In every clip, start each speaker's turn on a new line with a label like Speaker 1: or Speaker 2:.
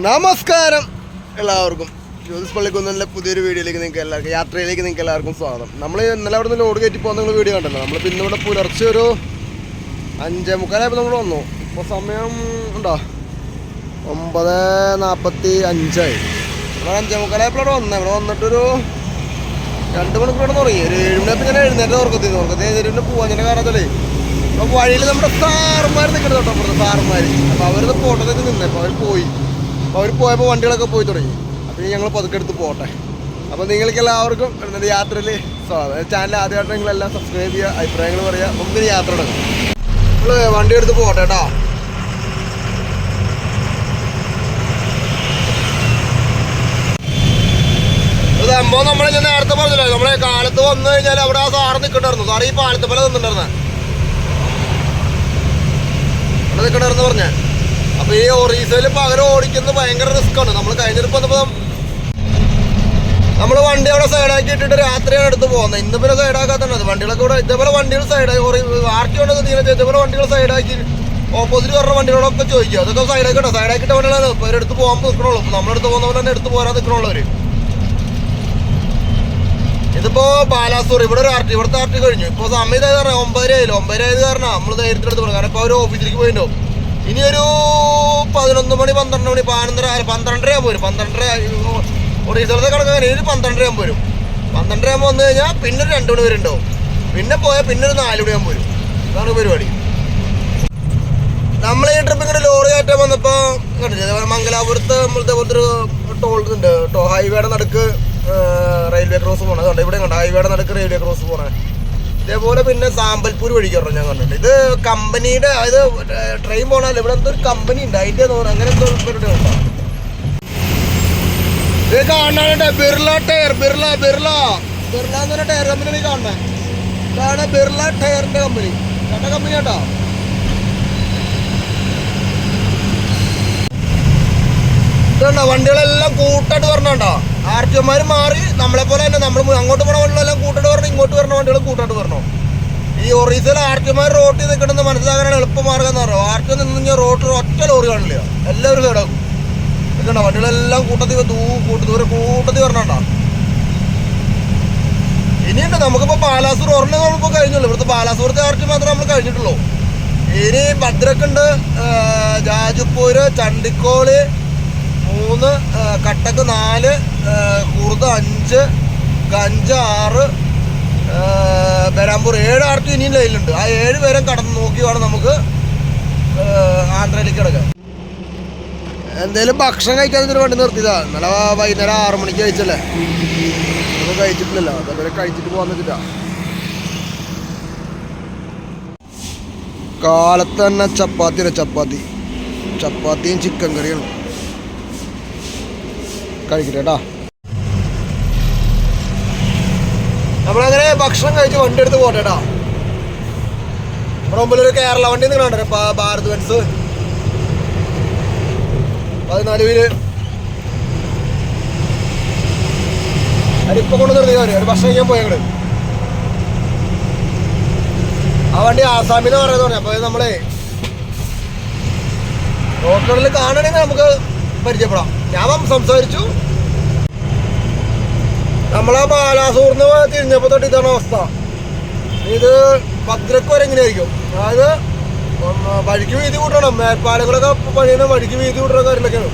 Speaker 1: നമസ്കാരം എല്ലാവർക്കും. ജ്യോതിസ് പള്ളിക്കുന്നതിന്റെ പുതിയൊരു വീഡിയോയിലേക്ക് നിങ്ങൾക്ക് എല്ലാവർക്കും യാത്രയിലേക്ക് നിങ്ങൾക്ക് എല്ലാവർക്കും സ്വാഗതം. നമ്മൾ ഇന്നലെ അവിടെ നിന്ന് ലോഡ് കയറ്റി പോകുന്ന നിങ്ങൾ വീഡിയോ കണ്ടല്ലോ. നമ്മൾ പിന്നെ ഇവിടെ പുലർച്ചെ ഒരു അഞ്ചേ മുക്കാലായപ്പോൾ നമ്മൾ വന്നു. ഇപ്പോൾ സമയം ഉണ്ടോ? ഒമ്പത് നാൽപ്പത്തി അഞ്ചായി. നമ്മൾ അഞ്ചേ മുക്കാലായപ്പോൾ അവിടെ വന്നത് ഇവിടെ വന്നിട്ടൊരു രണ്ട് മണിക്കൂർ അവിടെ തുടങ്ങി ഒരു ഏഴ് മണിയപ്പോൾ ഞാൻ എഴുന്നേറ്റ് ഓർക്കത്തി ഓർക്കത്തി എഴുന്നേറ്റ് പോകാൻ കാരണത്തല്ലേ അപ്പോൾ വഴിയിൽ നമ്മുടെ സാറുമാർ നിൽക്കുന്നത് കേട്ടോ അപ്പുറത്ത് സാറുമാർ അപ്പോൾ അവരത് ഫോട്ടോ നിന്നേ. അപ്പോൾ അവർ പോയി. അപ്പോൾ അവർ പോയപ്പോൾ വണ്ടികളൊക്കെ പോയി തുടങ്ങി. അപ്പോൾ ഞങ്ങൾ പതുക്കെ എടുത്ത് പോട്ടെ അപ്പോൾ നിങ്ങൾക്ക് എല്ലാവർക്കും എന്നിട്ട് യാത്രയിൽ സ്വാഗതം ചാനൽ ആദ്യമായിട്ട് നിങ്ങളെല്ലാം സബ്സ്ക്രൈബ് ചെയ്യുക അഭിപ്രായങ്ങൾ പറയുക നമുക്ക് യാത്ര തുടങ്ങാം. നമ്മൾ വണ്ടി എടുത്ത് പോട്ടെ കേട്ടോ സംഭവം നമ്മളെ ഞാൻ നേരത്തെ പറഞ്ഞല്ലോ നമ്മളെ കാലത്ത് വന്നു കഴിഞ്ഞാൽ അവിടെ ആ സാറ് നിൽക്കണ്ടായിരുന്നു സാറ് ഈ പാലത്തെ പോലെ അവിടെ നിൽക്കണ്ടായിരുന്നു പറഞ്ഞേ? അപ്പൊ ഈ ഒറീസയിൽ പകരം ഓടിക്കുന്നത് ഭയങ്കര റിസ്ക് ആണ്. നമ്മൾ കഴിഞ്ഞിട്ട് നമ്മൾ വണ്ടി അവിടെ സൈഡാക്കി ഇട്ടിട്ട് രാത്രിയാണ് എടുത്ത് പോകുന്നത് ഇന്ന് പിന്നെ സൈഡാക്കാത്തത് വണ്ടികളൊക്കെ ഇവിടെ ഇതേപോലെ വണ്ടികൾ സൈഡായി ആർക്കി ഉണ്ടെന്ന് തീരെ ഇതേപോലെ വണ്ടികൾ സൈഡാക്കി ഓപ്പോസിറ്റ് പറഞ്ഞ വണ്ടികളൊക്കെ ചോദിക്കുക അതൊക്കെ സൈഡാക്കി ഇട്ടോ സൈഡാക്കിട്ട വണ്ടികളാണ് ഇപ്പൊ ഇവരെടുത്ത് പോകാൻ നിൽക്കണുള്ളൂ നമ്മളെടുത്ത് പോകുന്നവരെ തന്നെ എടുത്ത് പോരാൻ നിൽക്കണുള്ളവര് ഇതിപ്പോ ബാലാസൂർ ഇവിടെ ഒരു ആർട്ടി ഇവിടുത്തെ ആർട്ടി കഴിഞ്ഞു. ഇപ്പൊ സമയത്ത് ഒമ്പതര ആയില്ല? ഒമ്പതര ആയത് കാരണം നമ്മൾ ധൈര്യത്തിലെടുത്ത് പോകണം. കാരണം ഇപ്പൊ അവർ ഓഫീസിലേക്ക് പോയിട്ടുണ്ടാവും ഇനി ഒരു പതിനൊന്ന് മണി പന്ത്രണ്ട് മണി പതിനൊന്നര പന്ത്രണ്ടര ആകുമ്പോൾ വരും പന്ത്രണ്ടര ഒറീസത്തെ കണക്കാണ് ഒരു പന്ത്രണ്ടര ആകുമ്പോൾ വരും. പന്ത്രണ്ടര ആകുമ്പോൾ വന്നു കഴിഞ്ഞാൽ പിന്നെ ഒരു രണ്ട് മണി വരെ ഉണ്ടാവും. പിന്നെ പോയാൽ പിന്നെ ഒരു നാല് മണി ആകുമ്പോൾ വരും. അതാണ് പരിപാടി. നമ്മൾ ഈ ട്രിപ്പ് ഇങ്ങനെ ലോറി കയറ്റാൻ വന്നപ്പോൾ കണ്ടില്ലേ മംഗലാപുരത്ത് നമ്മളത്തെ പോലത്തെ ഒരു ടോൾ ഉണ്ട് ടോ ഹൈവേയുടെ നടുക്ക് റെയിൽവേ ക്രോസ് പോകണം അതുകൊണ്ട് ഇവിടെ കണ്ട ഹൈവേയുടെ നടുക്ക് റെയിൽവേ ക്രോസ് പോണേ ഇതേപോലെ പിന്നെ സാമ്പൽപൂർ വഴി കയറണം ഞാൻ കണ്ടിട്ടുണ്ട് ഇത് കമ്പനിയുടെ അതായത് ട്രെയിൻ പോണല്ലോ ഇവിടെ എന്തോ ഒരു കമ്പനി ഉണ്ട്. ഐഡിയ തോന്നുന്നു അങ്ങനെ എന്തോ പരിപാടി ഉണ്ടോ? ഇത് കാണാനുണ്ട് ബിർള ടയർ ബിർള ബിർള. ബിർള എന്ന് പറഞ്ഞ ടയർ കമ്പനിയാണ് ഈ കാണുന്നത് ഇതാണ് ബിർള ടയറിന്റെ കമ്പനി കണ്ട കമ്പനി കേട്ടോ ഇതുണ്ടോ? വണ്ടികളെല്ലാം കൂട്ടായിട്ട് വരണുണ്ടോ ആർ മാറി നമ്മളെ പോലെ തന്നെ നമ്മൾ അങ്ങോട്ട് പോണ വണ്ടികളെല്ലാം കൂട്ടിട്ട് വരണം ഇങ്ങോട്ട് വരണ വണ്ടികൾ കൂട്ടിട്ട് വരണം. ഈ ഒറീസയിൽ ആർ ടി ഒമാർ റോട്ടിൽ നിൽക്കണമെന്ന് മനസ്സിലാക്കാനാണ് എളുപ്പമാർഗം എന്ന് പറയുക ആർ നിന്ന് കഴിഞ്ഞാൽ റോട്ടിൽ ഒറ്റ ലോറി കാണില്ല. എല്ലാവരും സൈഡാക്കും നിൽക്കണ്ട വണ്ടികളെല്ലാം കൂട്ടത്തിൽ തൂ കൂട്ടി ദൂരെ കൂട്ടത്തിൽ വരണണ്ട? ഇനിയുണ്ട്. നമുക്കിപ്പോൾ ബാലാസൂർ ഒരെണ്ണം നമ്മളിപ്പോൾ കഴിഞ്ഞുള്ളൂ. ഇവിടുത്തെ ബാലാസൂരത്തെ ആർട്ടി മാത്രം നമ്മൾ കഴിഞ്ഞിട്ടുള്ളൂ. ഇനി ഭദ്രക്കുണ്ട് ജാജുപ്പൂര് ചണ്ടിക്കോൾ മൂന്ന് കട്ടക്ക് നാല് കുറുത അഞ്ച് ഗഞ്ച ആറ് ബരാമ്പൂർ ഏഴ് ആർ ടി ഇനിയും ലൈനിലുണ്ട്. ആ ഏഴ് പേരും കടന്ന് നോക്കി വേണം നമുക്ക് ആന്ധ്രയിലേക്ക് കിടക്കാം എന്തേലും ഭക്ഷണം കഴിക്കാൻ ഇതിന് വേണ്ടി നിർത്തിയതാ. ഇന്നലെ വൈകുന്നേരം ആറു മണിക്ക് കഴിച്ചല്ലേ? ഒന്നും കഴിച്ചിട്ടില്ലല്ലോ. അതേപോലെ കഴിച്ചിട്ട് പോകാൻ നിൽക്കില്ല കാലത്ത് തന്നെ ചപ്പാത്തി ചപ്പാത്തി. ചപ്പാത്തിയും ചിക്കൻ കറിയാണ്. കഴിക്കട്ടെ കേട്ടാ. നമ്മളങ്ങനെ ഭക്ഷണം കഴിച്ച് വണ്ടി എടുത്ത് പോട്ടെ നമ്മുടെ മുമ്പിൽ ഒരു കേരള വണ്ടി നിങ്ങളുണ്ട് ഭാരത് ബെൻസ്. പതിനാല് വീൽ അതിപ്പോ കൊണ്ട് നിർത്തി ഒരു ഭക്ഷണം കഴിക്കാൻ പോയി ഞങ്ങൾ ആ വണ്ടി ആസാമിന്ന് പറയുന്നത് പറഞ്ഞു. അപ്പൊ നമ്മളെ റോഡുകളിൽ കാണണമെങ്കിൽ നമുക്ക് പരിചയപ്പെടാം. ഞാൻ സംസാരിച്ചു. നമ്മളെ ബാലാസൂർന്ന് തിരിഞ്ഞപ്പോ തൊട്ട് ഇതാണ് അവസ്ഥ. ഇത് ഭദ്രക്ക് വരെ എങ്ങനെയായിരിക്കും അതായത് വഴിക്ക് വീതി കൂട്ടണം. മേൽപ്പാലങ്ങളൊക്കെ പണിയണം വഴിക്ക് വീതി കൂട്ടണ കാര്യങ്ങളൊക്കെയാണ്.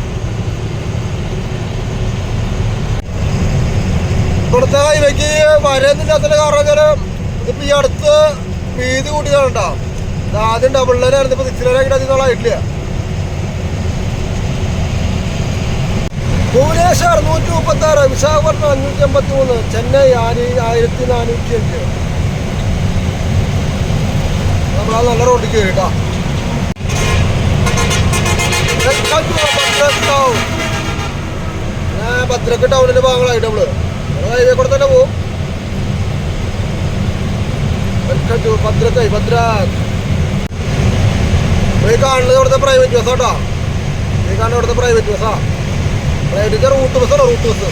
Speaker 1: ഇവിടുത്തെ ഹൈവേക്ക് വരന്നില്ലാത്തതിന്റെ കാരണം വെച്ചാൽ ഇതിപ്പോ ഈ അടുത്ത് വീതി കേട്ടോ ഇത് ആദ്യം ഡബിൾ ലൈൻ ആയിരുന്നു. ഇപ്പൊ സിക്സ് ലൈൻ ആക്കിയിട്ട് അധികം ആയിട്ടില്ല ഭുവനേശ്വർ നൂറ്റി മുപ്പത്തി ആറ് വിശാഖപട്ടണം അഞ്ഞൂറ്റി അമ്പത്തി മൂന്ന് ചെന്നൈ ആനി ആയിരത്തി നാനൂറ്റി അഞ്ച് നമ്മളാ നല്ല റോഡിൽ കയറി കേട്ടോ ഭദ്രക്ക് ടൗണിന്റെ ഭാഗങ്ങളായിട്ട് നമ്മൾ. ഹൈവേ കൂടെ തന്നെ പോകും വെൽക്കം ടു ഭദ്രാക് ഈ കാണുന്നത് ഇവിടുത്തെ പ്രൈവറ്റ് ബസ് കേട്ടോ ഈ കാണുന്ന ഇവിടുത്തെ പ്രൈവറ്റ് ബസ്സാ പ്രൈവറ്റ് റൂട്ട് ബസ്സാണോ റൂട്ട് ബസ്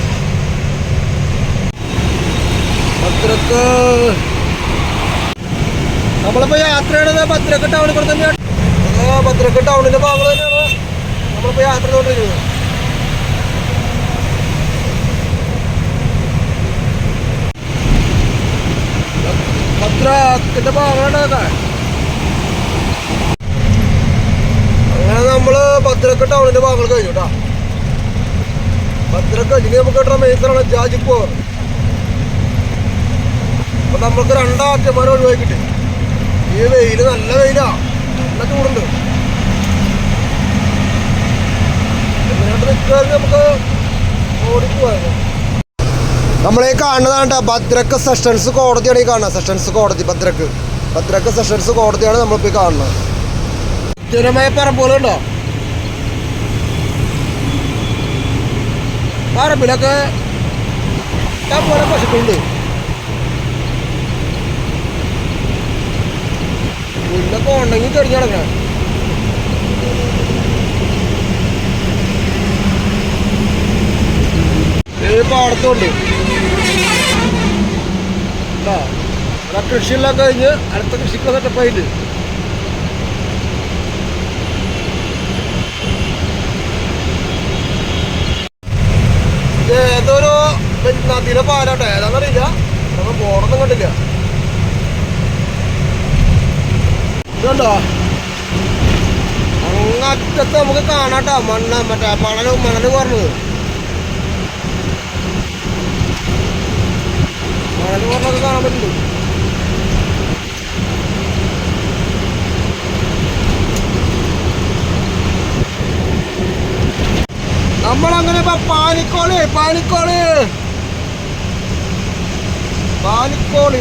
Speaker 1: ഭദ്രക്ക് നമ്മളിപ്പോൾ യാത്ര ചെയ്യുന്നത് ഭദ്രക്ക് ടൗണിൽ കൂടെ തന്നെയാണ് ഭദ്രക്ക് ടൗണിന്റെ ഭാഗം തന്നെയാണ് നമ്മളിപ്പോൾ യാത്ര ചെയ്തുകൊണ്ടിരിക്കുന്നത് ഭദ്രക്കിന്റെ ഭാഗമാണ് അങ്ങനെ നമ്മൾ ഭദ്രക്ക് ടൗണിന്റെ ഭാഗങ്ങൾ കഴിഞ്ഞു കേട്ടോ ഭദ്രക്ക് ഇനി നമുക്ക് കിട്ടുന്ന മേസറാണ് ജാജിപ്പോ അപ്പൊ നമുക്ക് രണ്ടാറ്റന്മാരെ ഒഴിവാക്കി കിട്ടി ഈ വെയിൽ നല്ല വെയിലാ. നല്ല ചൂടുണ്ട്. ഓടിപ്പോവായിരുന്നു നമ്മളീ കാണുന്നതാണ് ഭദ്രക്ക് സെഷൻസ് കോടതിയാണ് ഈ കാണുന്നത്. സെഷൻസ് കോടതി ഭദ്രക്ക്. ഭദ്രക്ക് സെഷൻസ് കോടതിയാണ് നമ്മളിപ്പോൾ ഈ കാണുന്നത്. സ്ഥിരമായ പറമ്പുകളുണ്ടോ? പറമ്പിലൊക്കെ ഇഷ്ടം പോലെ പശുക്കളുണ്ട് പുല്ലൊക്കെ ഉണ്ടെങ്കിൽ കഴിഞ്ഞു കിടക്കണം. ഈ പാടത്തുണ്ട്. കേട്ടോ ഇവിടെ കൃഷിയെല്ലാം കഴിഞ്ഞ് അടുത്ത കൃഷിക്ക് സെറ്റപ്പായിട്ട് ഇത് ഏതൊരു പിന്നെ നദിയിലെ പാലാട്ടോ. ഏതാണെന്നറിയില്ല നമ്മൾ ബോർഡൊന്നും കണ്ടില്ല. ഇതുണ്ടോ? അങ്ങറ്റത്ത് നമുക്ക് കാണാട്ടോ. മണ്ണ മറ്റേ മണൽ മണൽ പറഞ്ഞത് മണൽ പറഞ്ഞൊക്കെ കാണാൻ പറ്റുന്നുണ്ട്. നമ്മളങ്ങനെ പാനിക്കോൾ പാനിക്കോളി. പാലിക്കോളി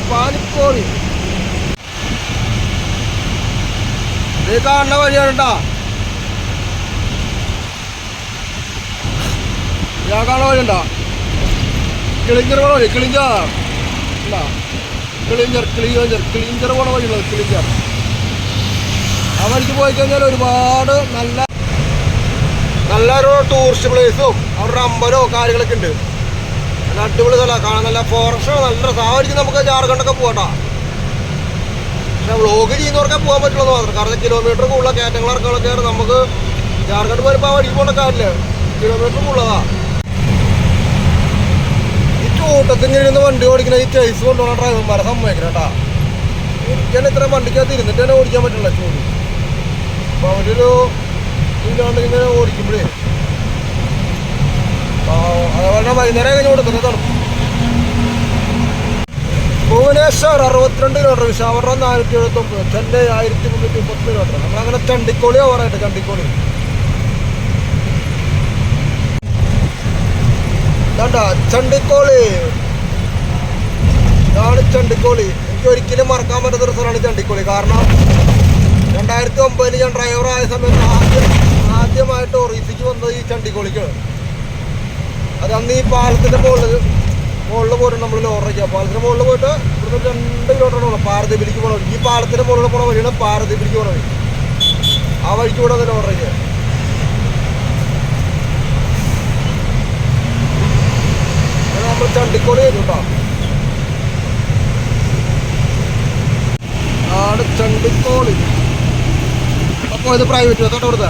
Speaker 1: ഇത് കാണുന്ന വഴിയാണ് ഞാൻ കാണുന്ന വഴിയുണ്ടോ? കിളിഞ്ചർ പോണ വഴി കിളിഞ്ചർ. കിളിഞ്ചർ കിളിഞ്ചർ കിളിഞ്ചർ പോണ വഴിയുള്ളത് കിളിഞ്ചർ. ആ വഴിക്ക് പോയി കഴിഞ്ഞാൽ ഒരുപാട് നല്ല നല്ലൊരു ടൂറിസ്റ്റ് പ്ലേസും അവരുടെ അമ്പലോ കാര്യങ്ങളൊക്കെ ഉണ്ട്. നല്ല അടിപൊളി സ്ഥലമാണ് കാണാൻ നല്ല ഫോറസ്റ്റ് നല്ല സാഹചര്യം നമുക്ക് ജാർഖണ്ഡൊക്കെ പോകട്ടാ പക്ഷെ വ്ളോഗ് ചെയ്യുന്നവർക്കെ പോകാൻ പറ്റുള്ളൂ മാത്രം. കാരണം കിലോമീറ്റർ കൂടുതൽ കയറ്റങ്ങൾ ഇറക്കാനൊക്കെ നമുക്ക് ജാർഖണ്ഡ് പോയപ്പോൾ ആ വഴി പോകേണ്ട കാര്യമില്ല. കിലോമീറ്റർ കൂടുതലാ. ഈ കൂട്ടത്തിൽ ഇരുന്ന് വണ്ടി ഓടിക്കുന്ന ഈ ചേസ് കൊണ്ടുപോകുന്ന ഡ്രൈവർമാരെ സമ്മതിക്കണം കേട്ടാ എനിക്കന്നെ ഇത്ര വണ്ടിക്കകത്ത് ഇരുന്നിട്ട് തന്നെ ഓടിക്കാൻ പറ്റില്ല ചൂട്. അപ്പോൾ അവരൊരു ഇല്ലാണ്ട് ഇങ്ങനെ ഓടിക്കുമ്പോഴേ ഭുവനേശ്വർ അറുപത്തിരണ്ട് കിലോമീറ്റർ വിശാഖപട്ടണം നാനൂറ്റി എഴുപത്തി ഒമ്പത് ചെന്നൈ ആയിരത്തി മുന്നൂറ്റി മുപ്പത്തി കിലോമീറ്റർ നമ്മളങ്ങനെ ചണ്ടിക്കോളി ഓവറായിട്ട് ചണ്ടിക്കോളി കണ്ട ചണ്ടിക്കോളി ഇതാണ് ചണ്ടിക്കോളി എനിക്ക് ഒരിക്കലും മറക്കാൻ പറ്റാത്ത ഒരു സ്ഥലമാണ് ചണ്ടിക്കോളി കാരണം രണ്ടായിരത്തി ഒമ്പതിൽ ഞാൻ ഡ്രൈവറായ സമയത്ത് ആദ്യം ആദ്യമായിട്ട് ഒറീസിക്ക് വന്നത് ഈ ചണ്ടിക്കോളിക്കാണ് അത് അന്ന് ഈ പാലത്തിന്റെ മുകളിൽ മുകളിൽ പോയിട്ട് നമ്മൾ ലോറയ്ക്ക പാലത്തിന്റെ മുകളിൽ പോയിട്ട് ഇവിടുന്ന് രണ്ട് കിലോമീറ്റർ പാരദീപിലേക്ക് പോകണം ഈ പാലത്തിന്റെ മുകളിൽ പോണ വഴിയാണ് പാരദീപിലേക്ക് പോണ വഴി. ആ വഴിക്ക് കൂടെ അത് ലോറയ്ക്ക നമ്മൾ ചണ്ടിക്കോട് കഴിഞ്ഞു കേട്ടോ. ആണ് അപ്പോൾ ഇത് പ്രൈവറ്റ് തൊട്ട് കൊടുത്ത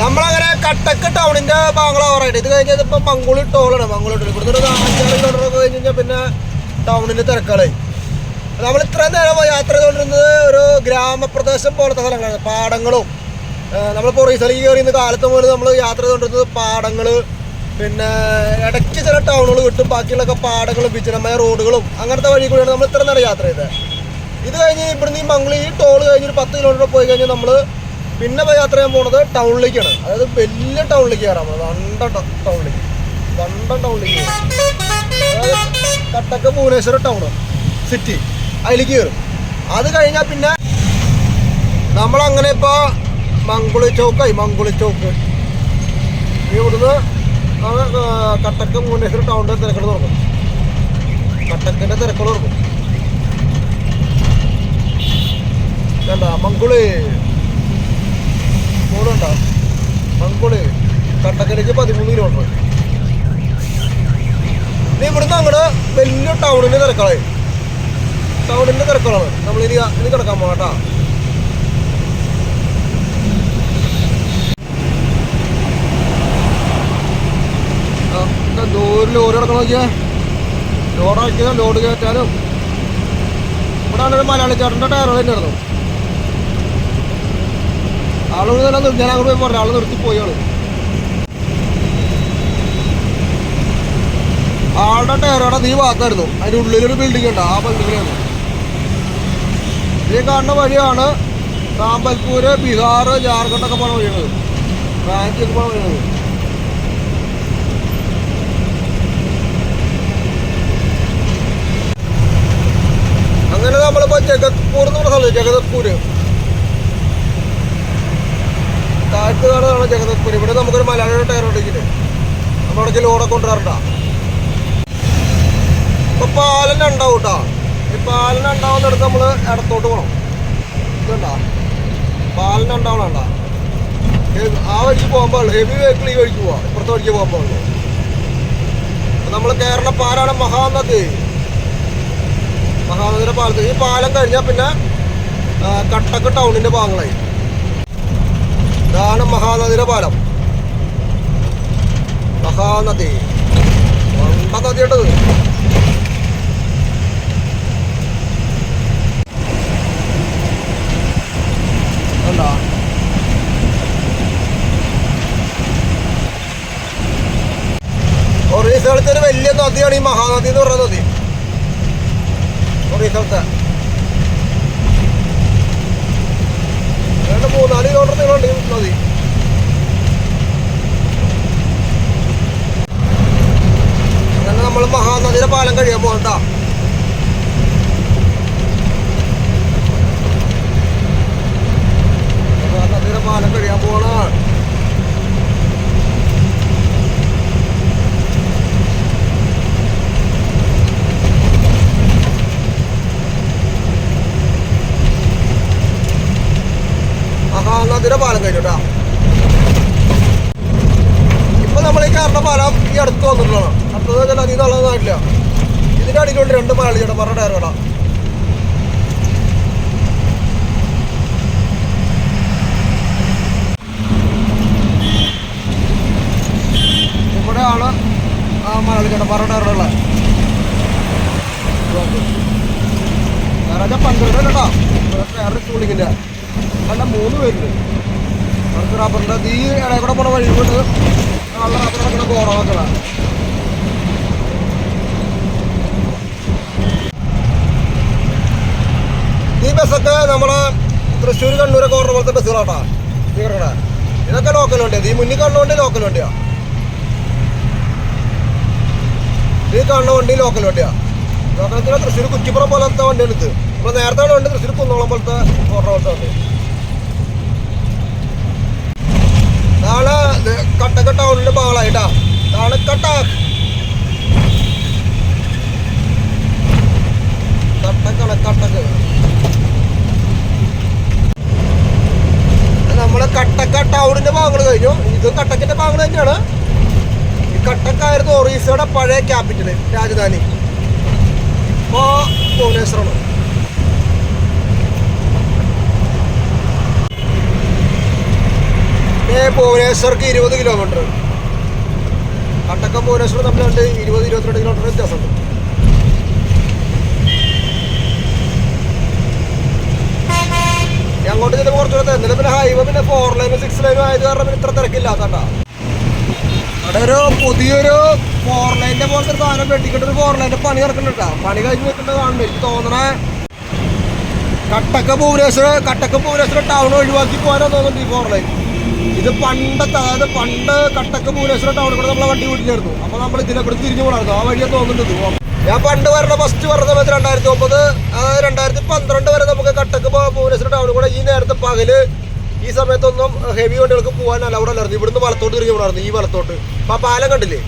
Speaker 1: നമ്മളങ്ങനെ കട്ടക്ക് ടൗണിന്റെ ഭാഗങ്ങൾ ഓവറായിട്ട് ഇത് കഴിഞ്ഞാൽ ഇപ്പൊ മംഗുളി ടോളാണ് മംഗുളി ടോൾ ഇവിടുന്ന് ഒരു അഞ്ചാറ് കിലോമീറ്റർ ഒക്കെ കഴിഞ്ഞ് കഴിഞ്ഞാൽ പിന്നെ ടൗണിന്റെ തിരക്കാളായി നമ്മൾ ഇത്രയും നേരം യാത്ര ചെയ്തുകൊണ്ടിരുന്നത് ഒരു ഗ്രാമപ്രദേശം പോലത്തെ സ്ഥലങ്ങളാണ്. പാടങ്ങളും. നമ്മൾ പൊറീസലേക്ക് കയറി ഇന്ന് കാലത്ത് മുതൽ നമ്മൾ യാത്ര ചെയ്തുകൊണ്ടിരുന്നത് പാടങ്ങൾ പിന്നെ ഇടയ്ക്ക് ചില ടൗണുകൾ കിട്ടും. ബാക്കിയുള്ളൊക്കെ പാടങ്ങളും വിജനമായ റോഡുകളും അങ്ങനത്തെ വഴി കൂടിയാണ് നമ്മൾ ഇത്ര നേരം യാത്ര ചെയ്തത്. ഇത് കഴിഞ്ഞ് ഇവിടുന്ന് ഈ മംഗളി ഈ ടോൾ കഴിഞ്ഞ് ഒരു പത്ത് കിലോമീറ്റർ പോയി കഴിഞ്ഞാൽ നമ്മൾ പിന്നെ യാത്ര ചെയ്യാൻ പോണത് ടൗണിലേക്കാണ്. അതായത് വലിയ ടൗണിലേക്ക് കയറാൻ പോകുന്നത് ടൗണിലേക്ക്. വണ്ടൻ ടൗണിലേക്ക് കട്ടക്ക ഭുവനേശ്വര ടൗൺ സിറ്റി. അതിലേക്ക് കയറും. അത് കഴിഞ്ഞാൽ പിന്നെ നമ്മളങ്ങനെ ഇപ്പോൾ മംഗുളി ചോക്കായി. മംഗുളി ചോക്ക്. ഇവിടുന്ന് കട്ടക്ക ഭുവനേശ്വര ടൗണിന്റെ തിരക്കുകൾ തുറക്കും. കട്ടക്കിന്റെ തിരക്കുകൾ തുറക്കും. വേണ്ട മംഗുളി. മോളുണ്ടോ മംഗുളി കട്ടക്കലേക്ക് പതിമൂന്ന് കിലോമീറ്റർ നീ ഇവിടുന്ന് അങ്ങോട്ട് വലിയ ടൗണിന്റെ തിരക്കളായി ടൗണിന്റെ തിരക്കളാണ് നമ്മൾ ഇനി ഇനി കിടക്കാൻ പോകട്ടാ ഒരു ലോറി കിടക്കണം ലോഡ് കയറ്റാനും ഇവിടെ ഒരു മലയാളി ചേട്ടന്റെ ടയർ തന്നെയായിരുന്നു. ആളോട് തന്നെ ഞാൻ അങ്ങോട്ട് പോയി പറഞ്ഞു. ആൾ ആളുടെ ടയറോടെ നീ ഭാഗത്തായിരുന്നു അതിന്റെ ഉള്ളിലൊരു ബിൽഡിംഗ് ഉണ്ട്. ആ ബിൽഡിങ്ങിലാണ് ഈ കാണുന്ന വഴിയാണ് സാമ്പൽപൂര് ബീഹാർ ജാർഖണ്ഡ് ഒക്കെ പോണ വഴിയാണ്. റാഞ്ചിയൊക്കെ പോണ വഴിയാണ്. അങ്ങനെ നമ്മളിപ്പോ ജഗത്പൂർ എന്ന് സ്ഥലം ജഗദത്പൂര് താഴത്ത് കാണുന്നതാണ് ജഗദത്പൂർ ഇവിടെ നമുക്കൊരു മലയാളിയുടെ ടയർ ഉണ്ടെങ്കിൽ നമ്മളവിടേക്ക് ലോഡ് കൊണ്ടുവരണ്ട. ഇപ്പൊ പാലന ഉണ്ടാവും കേട്ടോ ഈ പാലന ഉണ്ടാവുന്നിടത്ത് നമ്മൾ ഇടത്തോട്ട് പോകണം ഇതുണ്ടാ? പാലം ഉണ്ടാവണണ്ട ആ വഴിക്ക് പോകുമ്പോൾ ഹെവി വെഹിക്കിൾ ഈ വഴിക്ക് പോവാം. ഇപ്പുറത്തെ വഴിക്ക് പോകുമ്പോൾ നമ്മൾ കേരള പാലാണ് മഹാനദി. മഹാനദിയുടെ പാലത്ത്. ഈ പാലം കഴിഞ്ഞാൽ പിന്നെ കട്ടക്ക് ടൗണിന്റെ ഭാഗങ്ങളായി. ഇതാണ് മഹാനദിയുടെ പാലം. മഹാനദി. വണ്ട നദിയുണ്ടത് കണ്ടോ? ഒറീസകളത്തെ ഒരു വലിയ നദിയാണ് ഈ മഹാനദി എന്ന് പറയുന്ന നദി. ഒറീസത്തെ രണ്ട് മൂന്നാൽ കിലോമീറ്റർ നീളമുണ്ട് ഈ നദി അങ്ങനെ നമ്മൾ മഹാനദിയുടെ പാലം കഴിയാൻ പോകണ്ട മഹാനദിയുടെ പാലം കഴിയാൻ പോകണ മഹാനദിയുടെ പാലം കഴിഞ്ഞുട്ടാ ഇപ്പൊ നമ്മൾ ഈ കാരണം പാലം ഈ അടുത്ത് വന്നിട്ടുള്ളതാണ് അടുത്തത് വെച്ചാൽ അധികം നല്ലതായിട്ടില്ല ഇതിന്റെ അടിയിലുണ്ട് രണ്ട് മലയാളി ചേട്ടന്മാരുടെ ടയർ കട ഇവിടെയാണ് ആ പറഞ്ഞിട്ടുള്ള വേറെ പന്ത്രണ്ട് കേട്ടോ. വേറെ ടൂളിങ്ങിന്റെ അല്ല മൂന്ന് പേരുണ്ട്. അവർക്ക് റബ്ബറിന്റെ തീ ഇടയിൽ കൂടെ പോണ വഴി കൊണ്ട് നല്ല റബ്ബർ കൂടെ ഗോഡൗണൊക്കെ ഈ ബസ്സൊക്കെ നമ്മളെ തൃശ്ശൂർ കണ്ണൂരൊക്കെ ഓർഡർ പോലത്തെ ബസ്സുകളാട്ടാ ഇതൊക്കെ ലോക്കൽ വണ്ടിയാണ് ഈ മുന്നിൽ കണ്ണുകൊണ്ട് ലോക്കൽ വണ്ടിയാ. ഈ കാണുന്ന വണ്ടി ലോക്കൽ വണ്ടിയാ. ലോക്കലത്തിന് തൃശ്ശൂർ കുറ്റിപ്പുറം പോലത്തെ വണ്ടിയാണ് ഇത് നമ്മൾ നേരത്തെ വണ്ടി തൃശ്ശൂർ കുന്നോളം പോലത്തെ ഓർഡർ വണ്ടി. നാളെ കട്ടക്ക ഭാഗങ്ങളായിട്ടാ നാളെ കട്ട കട്ടക്കാണ് കട്ടക്ക്. നമ്മളെ കട്ടക്ക ടൗണിന്റെ ഭാഗങ്ങൾ കഴിഞ്ഞു. ഇത് കട്ടക്കിന്റെ ഭാഗങ്ങൾ തന്നെയാണ്. കട്ടക്കായിരുന്നു ഒറീസയുടെ പഴയ ക്യാപിറ്റൽ രാജധാനി. ഇപ്പോ ഭുവനേശ്വരമാണ് പിന്നെ ഭുവനേശ്വർക്ക് ഇരുപത് കിലോമീറ്റർ കട്ടക്കം ഭുവനേശ്വർ തമ്മിൽ രണ്ട് ഇരുപത് ഇരുപത്തിരണ്ട് കിലോമീറ്റർ വ്യത്യാസമുണ്ട്. അങ്ങോട്ട് ചെല്ലുമ്പോൾ കുറച്ചുകൂടെ തരുന്നില്ല പിന്നെ ഹൈവേ പിന്നെ ഫോർ ലൈനും സിക്സ് ലൈനും ആയത് കാരണം ഇത്ര തിരക്കില്ലാത്തണ്ടാ അവിടെ പുതിയൊരു ഫോർ ലൈനിന്റെ പോലത്തെ ഒരു സാധനം വെട്ടിക്കിട്ട് ഒരു ഫോർ ലൈനിന്റെ പണി നടക്കുന്നുണ്ട് പണി കഴിഞ്ഞ് നിൽക്കുന്നത് കാണുന്നു. എനിക്ക് തോന്നണേ കട്ടക്ക ഭുവനേശ്വര കട്ടക്ക ഭുവനേശ്വര ടൗൺ ഒഴിവാക്കി പോകാനാ തോന്നുന്നുണ്ട് ഈ ഫോർ ലൈൻ ഇത് പണ്ടത്തെ അതായത് പണ്ട് കട്ടക്ക ഭുവനേശ്വര ടൗണിൽ കൂടെ നമ്മളെ വണ്ടി വിട്ടില്ലായിരുന്നു അപ്പോൾ നമ്മൾ ഇതിനെ കൂടെ തിരിഞ്ഞു പോകണമായിരുന്നു ആ വഴിയാണ് തോന്നുന്നുണ്ട് ഞാൻ പണ്ട് വരണ ഫസ്റ്റ് പറഞ്ഞ സമയത്ത് രണ്ടായിരത്തി ഒമ്പത് രണ്ടായിരത്തി പന്ത്രണ്ട് വരെ നമുക്ക് കട്ടക്ക് ഭുവനേശ്വര ടൗൺ കൂടെ ഈ നേരത്തെ പകൽ ഈ സമയത്തൊന്നും ഹെവി വണ്ടികൾക്ക് പോകാനല്ല. അവിടെ അല്ലായിരുന്നു ഇവിടുന്ന് വലത്തോട്ട് തിരിഞ്ഞു പോകണമായിരുന്നു ഈ വളത്തോട്ട് അപ്പോൾ ആ പാലം കണ്ടില്ലേ?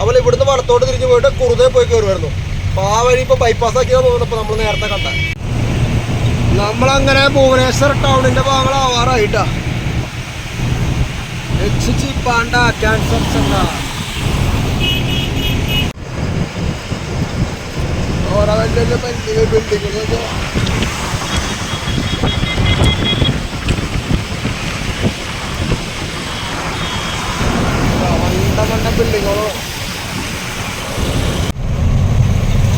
Speaker 1: അപ്പോൾ ഇവിടുന്ന് വളത്തോട്ട് തിരിഞ്ഞു പോയിട്ട് കുറുതെ പോയി കയറുമായിരുന്നു അപ്പം ആ വഴി ഇപ്പോൾ ബൈപ്പാസ് ആക്കിയാ തോന്നുന്നു. നമ്മൾ നേരത്തെ കണ്ട. നമ്മളങ്ങനെ ഭുവനേശ്വർ ടൗണിന്റെ ഭാഗങ്ങളാവാറായിട്ടാ. പാണ്ട ക്യാൻസർ സെന്റർ ഓരോ വലിയ വലിയ ബിൽഡിങ്ങുകൾ വണ്ട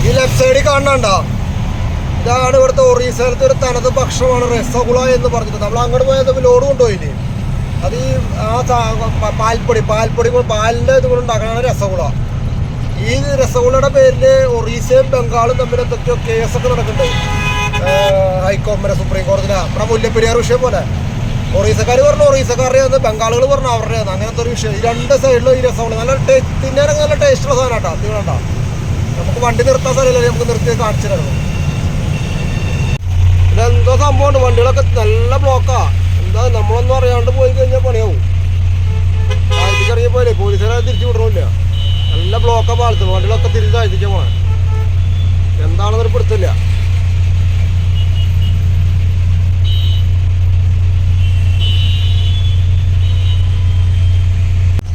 Speaker 1: ഈ ലെഫ്റ്റ് സൈഡിൽ കാണണ്ടോ ഇതാണ് ഇവിടുത്തെ ഒറീസയിലത്തെ ഒരു തനത് ഭക്ഷണമാണ് രസഗുള എന്ന് പറഞ്ഞിട്ട്. നമ്മൾ അങ്ങോട്ട് പോയത് ലോഡ് കൊണ്ടുപോയില്ലേ? അത് ഈ ആ പാൽപ്പൊടി പാൽപ്പൊടി പാലിന്റെ ഇത് കൊണ്ട് ഉണ്ടാക്കണതാണ് രസഗുള. ഈ രസഗുളയുടെ പേരിൽ ഒറീസയും ബംഗാളും തമ്മിൽ എന്തൊക്കെയോ കേസൊക്കെ നടക്കുന്നുണ്ട്. ഹൈക്കോടതി സുപ്രീം കോടതിയില നമ്മുടെ മുല്ലപ്പെരിയാർ വിഷയം പോലെ. ഒറീസക്കാർ പറഞ്ഞു ഒറീസക്കാരുടെ വന്ന് ബംഗാളുകൾ പറഞ്ഞു അവരുടെ വന്ന് അങ്ങനത്തെ ഒരു വിഷയം. രണ്ട് സൈഡിലും ഈ രസമാണ്. നല്ല തിന്നാനൊക്കെ നല്ല ടേസ്റ്റുള്ള സാധനം കേട്ടോ. അത് വേണ്ട. നമുക്ക് വണ്ടി നിർത്താൻ സ്ഥലമില്ല നമുക്ക് നിർത്തി കാണിച്ചു തരണം ഇതെന്തോ സംഭവമുണ്ട്. വണ്ടികളൊക്കെ നല്ല ബ്ലോക്കാ എന്താ നമ്മളൊന്നും അറിയാണ്ട് പോയി കഴിഞ്ഞാൽ പണിയാവും. താഴ്ത്തിക്ക് പോലെ പോലീസുകാരെ തിരിച്ചു വിടണമില്ല നല്ല ബ്ലോക്കാ പാലത്ത് വണ്ടികളൊക്കെ തിരിച്ച് താഴ്ത്തിക്കാൻ പോണേ. എന്താണെന്നൊരു പിടുത്തില്ല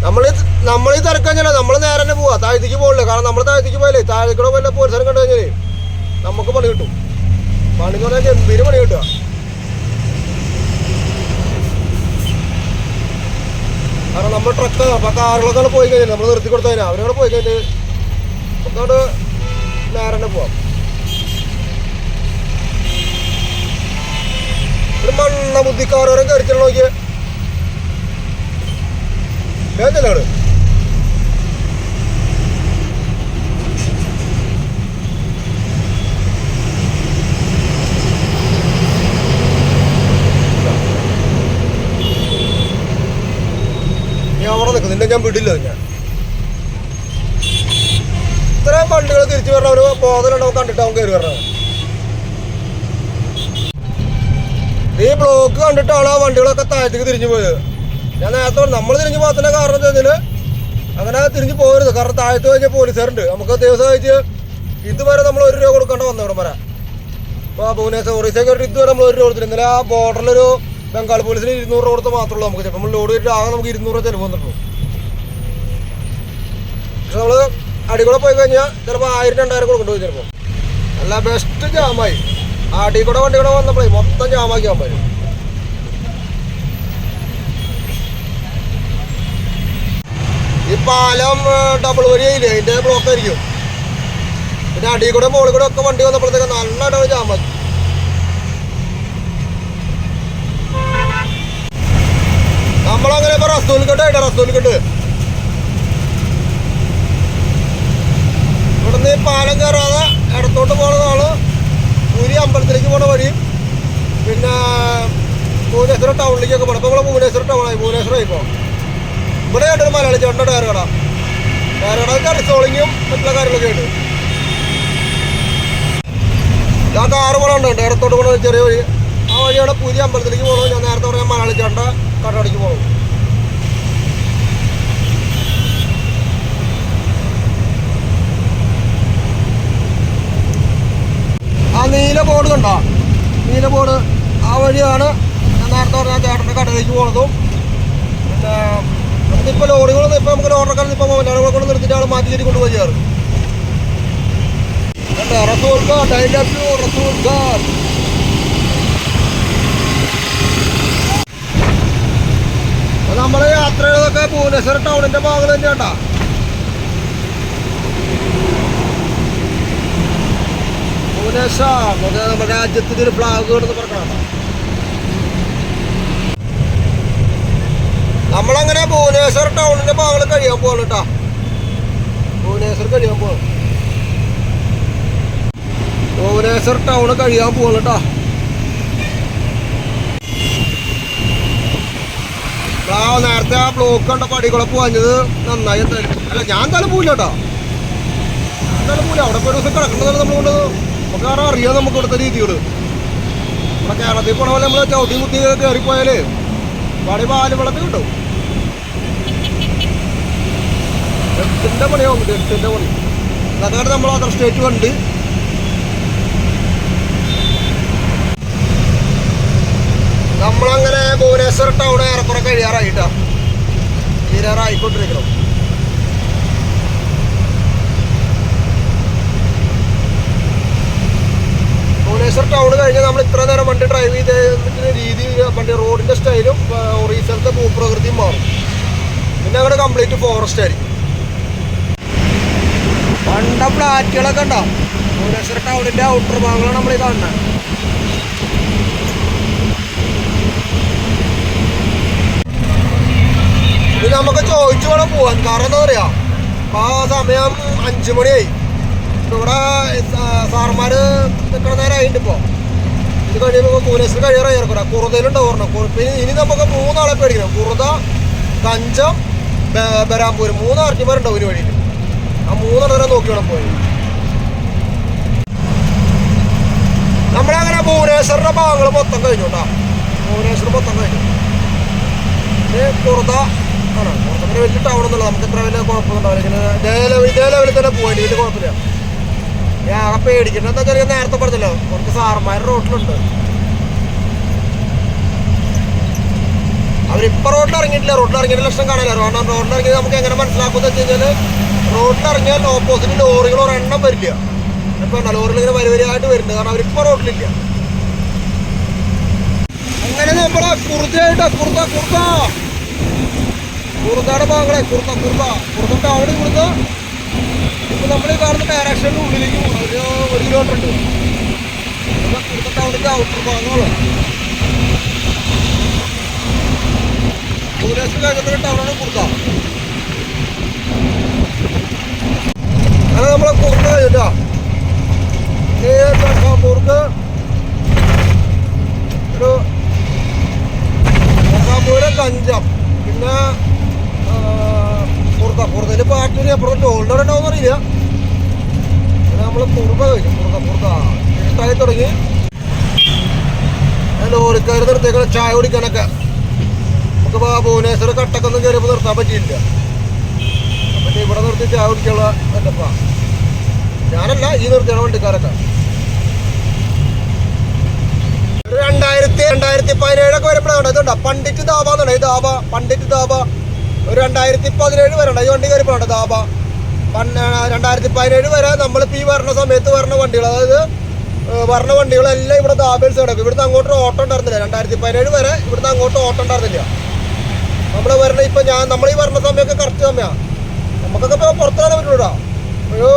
Speaker 1: നമ്മൾ നമ്മൾ ഈ തിരക്കഞ്ഞാൽ നമ്മൾ നേരെ തന്നെ പോവാ. താഴ്ത്തിക്ക് പോകില്ല കാരണം നമ്മൾ താഴ്ത്തിക്ക് പോയില്ലേ താഴേക്കൂടെ വല്ല പോലീസുകാരും കണ്ടു കഴിഞ്ഞാലേ നമുക്ക് പണി കിട്ടും. പണി എന്ന് പറഞ്ഞാൽ ഗംഭീര പണി കിട്ടുക. കാരണം നമ്മൾ ട്രക്ക് അപ്പൊ കാറുകളൊക്കെ പോയി കഴിഞ്ഞാൽ നമ്മൾ നിർത്തി കൊടുത്തതിനാ അവരോട് പോയി കഴിഞ്ഞാൽ ഒന്നോട് നേരെ തന്നെ പോവാം. ഒരു മണ്ണ ബുദ്ധിക്കാരോരം കയറിച്ചു നോക്കിയേ. അവിടെ നിൽക്കും നിന്നെ ഞാൻ വിടില്ല ഞാൻ. ഇത്രയും വണ്ടികൾ തിരിച്ചു വരണ ഒരു ബോധമുണ്ടാവും കണ്ടിട്ട് അവൻ കയറി വരണത്. ഈ ബ്ലോക്ക് കണ്ടിട്ടാണ് ആ വണ്ടികളൊക്കെ താഴത്തേക്ക് തിരിഞ്ഞു പോയത്? ഞാൻ നേരത്തെ നമ്മൾ തിരിഞ്ഞു പോകത്തിന്റെ കാരണം എന്താ വെച്ചാൽ അങ്ങനെ തിരിഞ്ഞു പോകരുത്. കാരണം താഴത്ത് കഴിഞ്ഞ പോലീസുകാരുണ്ട്. നമുക്ക് ദിവസം കഴിച്ച് ഇതുവരെ നമ്മൾ ഒരു രൂപ കൊടുക്കേണ്ട വന്നു ഇവിടെ വരെ ഇപ്പോൾ ഭുവനേശ്വർ ഒറീസയൊക്കെ ഒരു ഇതുവരെ നമ്മൾ ഒരു രൂപ കൊടുത്തില്ല. ഇന്നലെ ആ ബോർഡറിലൊരു ബംഗാൾ പോലീസിന് ഇരുന്നൂറ് രൂപ കൊടുത്ത് മാത്രമേ നമുക്ക്. ചിലപ്പോൾ നമ്മൾ ലോഡ് ചെയ്തിട്ട് ആകെ നമുക്ക് ഇരുന്നൂറ് രൂപ ചിലവ് വന്നിട്ടുള്ളൂ. പക്ഷെ നമ്മൾ അടികൂടെ പോയി കഴിഞ്ഞാൽ ചിലപ്പോൾ ആയിരം രണ്ടായിരം കൊടുക്കേണ്ടി വരും ചിലപ്പോൾ നല്ല ബെസ്റ്റ് ജാമായി ആ അടികൂടെ വണ്ടി കൂടെ വന്നപ്പോഴേ മൊത്തം ജാമാക്കി ആകുമ്പോൾ ഈ പാലം ഡബിൾ വരിയില്ലേ അതിന്റെ ബ്ലോക്ക് ആയിരിക്കും. പിന്നെ അടി കൂടെ മുകളിൽ കൂടെ ഒക്കെ വണ്ടി വന്നപ്പോഴത്തേക്ക് നല്ല ഇടവ് ജാമാക്കി നമ്മളങ്ങനെ ഇപ്പൊ റസൂലിക്കട്ട് ആയിട്ടാ ഇവിടുന്ന് ഈ പാലം കയറാതെ ഇടത്തോട്ട് പോണ ആൾ പൂരി അമ്പലത്തിലേക്ക് പോണ വഴിയും പിന്നെ ഭുവനേശ്വര ടൗണിലേക്കൊക്കെ പോകണം ഇപ്പൊ നമ്മൾ ഭുവനേശ്വര ടൗണായി ഭുവനേശ്വരം ഇപ്പോൾ മലയാളി ചേട്ടന്റെ ടയർ കട ടയർ കട മറ്റുള്ള കാര്യങ്ങളൊക്കെ ഉണ്ട് ഞാൻ കാറ് ഉണ്ട്. ഇടത്തോട്ട് പോണ ചെറിയ വഴി. ആ വഴിയാണ് പുതിയ അമ്പലത്തിലേക്ക് പോകണം ഞാൻ നേരത്തെ പറഞ്ഞ മലയാളി ചെണ്ട കടടിക്ക് പോകണം ആ നീല ബോർഡ് കണ്ടോ? നീല ബോർഡ് ആ വഴിയാണ് ഞാൻ നേരത്തെ പറഞ്ഞ ചേട്ടന്റെ കടയിലേക്ക് പോണതും. പിന്നെ നമുക്കിപ്പോൾ ലോറികളൊന്നും ഇപ്പോൾ നമുക്ക് ലോറിക്കാരൻ ഇപ്പം ലോറികളെ കൊണ്ട് നിർത്തിയിട്ട് ആൾ മാറ്റി കയറ്റി കൊണ്ടുപോയി ചെയ്യാറ്. റസൂൽ യാത്ര ചെയ്തതൊക്കെ ഭുവനേശ്വർ ടൗണിന്റെ ഭാഗം തന്നെയാട്ടാ ഭുവനേശ്വർ നമ്മുടെ രാജ്യത്തിന്റെ ഒരു ഫ്ലാഗ് കിടന്ന് പറക്കണം നമ്മളങ്ങനെ ഭുവനേശ്വർ ടൗണിന്റെ ഭാഗങ്ങൾ കഴിയാൻ പോവാണ് കേട്ടാ ഭുവനേശ്വർ കഴിയാൻ പോകണം ഭുവനേശ്വർ ടൗണ് കഴിയാൻ പോവാണ് കേട്ടാ നേരത്തെ ആ ബ്ലോക്ക് കണ്ട പടികളെ പോവാഞ്ഞത് നന്നായി അല്ല ഞാൻ തല പോയില്ല കേട്ടോ എന്തായാലും പോയില്ല അവിടെ ഒരു ദിവസം കിടക്കുന്നത് നമ്മൾ കൊണ്ട് നമുക്ക് ആരും അറിയാം നമുക്ക് ഇവിടുത്തെ രീതിയോട് നമ്മുടെ കേരളത്തിൽ പോണ പോലെ നമ്മൾ ചവിട്ടി കുത്തി കയറിപ്പോയാൽ പടി പാൽ വെള്ളത്തിൽ കിട്ടും. എട്ടിന്റെ പണിയാവും എന്താ പണി. അതൊക്കെ നമ്മൾ അതർ സ്റ്റേറ്റ് കണ്ട്. നമ്മളങ്ങനെ ഭുവനേശ്വർ ടൗൺ ഏറെക്കുറെ കഴിയാറായിട്ടാ. തീരാറായിക്കൊണ്ടിരിക്കണം. ഭുവനേശ്വർ ടൗൺ കഴിഞ്ഞാൽ നമ്മൾ ഇത്ര നേരം വണ്ടി ഡ്രൈവ് ചെയ്തതിന്റെ രീതി വണ്ടി റോഡിന്റെ സ്റ്റൈലും ഒറീസലത്തെ ഭൂപ്രകൃതിയും മാറും. പിന്നെ അവിടെ കംപ്ലീറ്റ് ഫോറസ്റ്റ് ആയിരിക്കും. പണ്ട ഫ്ലാറ്റുകളൊക്കെ ഉണ്ടോ? ഭുവനേശ്വർ ടൗണിന്റെ ഔട്ടർ ഭാഗങ്ങളാണ് നമ്മൾ ഈ കാണുന്നത് നമുക്ക് ചോദിച്ചു വേണം പോവാൻ. കാരണം എന്താ പറയാ? ആ സമയം അഞ്ചു മണിയായി. ഇവിടെ സാ- സാറന്മാര് നിൽക്കണ നേരമായിട്ട് ഇപ്പൊ. ഇത് കഴിയുമ്പോൾ ഭുവനേശ്വർ കഴിയാറായി ഇറക്കണം കുറുതയിലുണ്ടാവും പറഞ്ഞു പിന്നെ ഇനി നമുക്ക് മൂന്നാളെ പേടിക്കണം. കുറുത കഞ്ചം ബ- ബരാമ്പൂര് മൂന്ന് ആർട്ടിമാരുണ്ടാവും ഒരു വഴിയിൽ ആ മൂന്നെണ്ണം നോക്കി വേണം പോയി. നമ്മളങ്ങനെ ഭുവനേശ്വറിന്റെ ഭാഗങ്ങൾ മൊത്തം കഴിഞ്ഞു കേട്ടോ ഭുവനേശ്വർ മൊത്തം കഴിഞ്ഞു. കുറുത ആണ്? വലിയ ടൗൺ ഒന്നുമില്ല. നമുക്ക് ഇത്ര വലിയ കുഴപ്പമൊന്നും ഉണ്ടാവില്ല. ഇങ്ങനെ ഇതേ ലെവലിൽ തന്നെ പോയി വലിയ കുഴപ്പമില്ല. ഞാൻ ആകെ എന്താ വെച്ചാൽ നേരത്തെ പറഞ്ഞല്ലോ കുറച്ച് സാറന്മാർ റോട്ടിലുണ്ട്. അവരിപ്പോ റോഡിൽ ഇറങ്ങിയിട്ടില്ല റോഡിൽ ഇറങ്ങിയ ലക്ഷം കാണില്ല. റോഡിൽ ഇറങ്ങിയത് നമുക്ക് എങ്ങനെ മനസ്സിലാക്കുന്നത് വെച്ച് കഴിഞ്ഞാൽ റോഡിൽ ഇറങ്ങിയാൽ ഓപ്പോസിറ്റ് ലോറികൾ ഒരെണ്ണം വരില്ല. ഇപ്പൊ ലോറികൾ ഇങ്ങനെ വരിവരിയായിട്ട് വരുന്നത് കാരണം അവരിപ്പോ റോഡിലില്ല. അങ്ങനെ നമ്മളെ കുർത്തയായിട്ട് കുർത്ത കുർത്ത കുർത്തയുടെ ഭാഗങ്ങളെ കുർത്ത കുർത്ത കുർത്ത ടൗണിൽ കുർത്ത ഇപ്പൊ നമ്മൾ ഈ കാണുന്ന ഡയറക്ഷന്റെ ഉള്ളിലേക്ക് ഒരു ഒരു കിലോമീറ്റർ ഉണ്ട്. കുർത്ത ടൗണിന്റെ ഔട്ടർ ഭാഗങ്ങളാണ് ഭുവനേശ്വർ കഴിഞ്ഞ ടൗണാണ് കുർത്ത അങ്ങനെ നമ്മളെ കുർത്ത കഴിഞ്ഞിട്ടാ കുറുക്ക്. ഒരു കാമ്പൂര് കഞ്ചം. പിന്നെ കുറുക്ക. കുർത്തയിൽ പാട്ടിന് അപ്പുറത്ത് ടോളിന്റെ ഉണ്ടാവും അറിയില്ല. പിന്നെ നമ്മൾ കുറുക്ക കഴിഞ്ഞു കുറുക്ക കുറുക്ക. ഇരുട്ടായി തുടങ്ങി. ലോറിക്കാർ നിർത്തിയേക്കണം ചായ കുടിക്കാനൊക്കെ. നമുക്ക് ഭുവനേശ്വർ കട്ടക്കൊന്നും കയറിയപ്പോൾ നിർത്താൻ പറ്റിയില്ല. ഇനി ഇവിടെ നിർത്തിയിട്ട് ആ കുടിക്കാനുള്ള എന്റെപ്പാ ഞാനല്ല ഈ നിർത്തിയാണ് വണ്ടിക്കാരൊക്കെ. രണ്ടായിരത്തി രണ്ടായിരത്തി പതിനേഴൊക്കെ വരുമ്പോഴാണ് ഇതുണ്ടോ. പണ്ടിറ്റ് ദാബ എന്നുണ്ട് ഈ ദാബ പണ്ടിറ്റ് ദാബ ഒരു രണ്ടായിരത്തി പതിനേഴ് വരെ ഈ വണ്ടി കയറിപ്പോണ്ട് ദാബ. രണ്ടായിരത്തി പതിനേഴ് വരെ നമ്മളിപ്പോൾ ഈ വരണ സമയത്ത് വരണ വണ്ടികൾ അതായത് വരണ വണ്ടികളെല്ലാം ഇവിടെ ദാബേൽസ് കിടക്കും ഇവിടുന്ന് അങ്ങോട്ട് ഓട്ടം ഉണ്ടായിരുന്നില്ല. രണ്ടായിരത്തി പതിനേഴ് വരെ ഇവിടുന്ന് അങ്ങോട്ട് ഓട്ടം ഉണ്ടായിരുന്നില്ല. നമ്മൾ വരണ ഇപ്പം ഞാൻ നമ്മൾ ഈ വരണ സമയമൊക്കെ കറക്റ്റ് സമയമാണ് നമുക്കൊക്കെ ഇപ്പോൾ പുറത്തിറങ്ങാൻ പറ്റുള്ളൂ ഒരു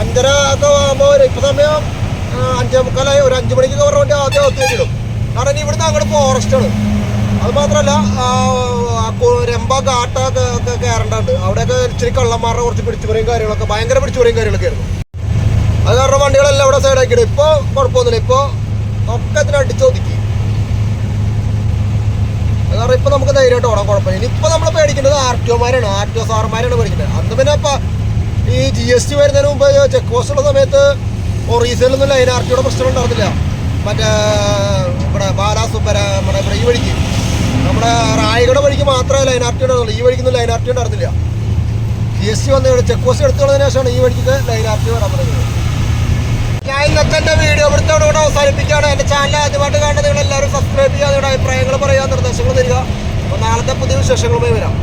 Speaker 1: അഞ്ചര ഒക്കെ ആകുമ്പോൾ ഇപ്പൊ സമയം അഞ്ചേ മുക്കാലായി ഒരു അഞ്ചു മണിക്ക് കവർ വേണ്ടി ആദ്യം ഒത്തു വെച്ചിടും കാരണം ഇവിടുന്ന് അങ്ങോട്ട് ഫോറസ്റ്റ് ആണ്. അത് മാത്രമല്ല രമ്പ ഘാട്ട ഒക്കെ കയറേണ്ടതുണ്ട് അവിടെയൊക്കെ ഇച്ചിരി കള്ളന്മാരുടെ കുറച്ച് പിടിച്ചുപറിയും കാര്യങ്ങളൊക്കെ ഭയങ്കര പിടിച്ചുപറിയും കാര്യങ്ങളൊക്കെ ആയിരുന്നു. അത് കാരണം വണ്ടികളെല്ലാം ഇവിടെ സൈഡാക്കിയിട്ട് ഇപ്പോൾ കുഴപ്പമൊന്നുമില്ല. ഇപ്പോൾ ഒക്കെ അതിനടിച്ചോദിക്കും കാരണം ഇപ്പൊ നമുക്ക് ധൈര്യമായിട്ട് ഓടാൻ കുഴപ്പമില്ല. ഇനിയിപ്പോ നമ്മൾ പേടിക്കേണ്ടത് ആർ ടി ഒമാരാണ് ആർ ടി ഒ സാർമാരാണ് പേടിക്കേണ്ടത്. അന്ന് പിന്നെ ഇപ്പം ഈ ജി എസ് ടി വരുന്നതിന് മുമ്പ് ചെക്ക് പോസ്റ്റ് ഉള്ള സമയത്ത് ഒറീസയിലൊന്നും ലൈൻ ആർ ടിയുടെ പ്രശ്നം ഉണ്ടായിരുന്നില്ല. മറ്റേ ഇവിടെ ബാലാസുപ്പര നമ്മുടെ ഇവിടെ ഈ വഴിക്ക്. നമ്മുടെ റായികട വഴിക്ക് മാത്രമേ ലൈൻ ആർ ടി ഉണ്ടായിരുന്നുള്ളൂ. ഈ വഴിക്കൊന്നും ലൈൻ ആർ ടി ഉണ്ടായിരുന്നില്ല. ജി എസ് ടി വന്ന ചെക്ക് പോസ്റ്റ് എടുത്തുകൊണ്ടതിന് ശേഷമാണ് ഈ വഴിക്ക് ലൈൻ ആർ ടി വരാൻ തുടങ്ങിയത്. ഞാൻ ഇന്നത്തെ എന്റെ വീഡിയോ ഇവിടുത്തെ കൂടെ അവസാനിപ്പിക്കുകയാണ്. എന്റെ ചാനൽ ആദ്യമായിട്ട് കണ്ടത് നിങ്ങൾ എല്ലാവരും സബ്സ്ക്രൈബ് ചെയ്യുക നിങ്ങളുടെ അഭിപ്രായങ്ങൾ പറയുക നിർദ്ദേശങ്ങൾ തരിക. അപ്പോൾ നാളത്തെ പുതിയ വിശേഷങ്ങളുമായി വരാം.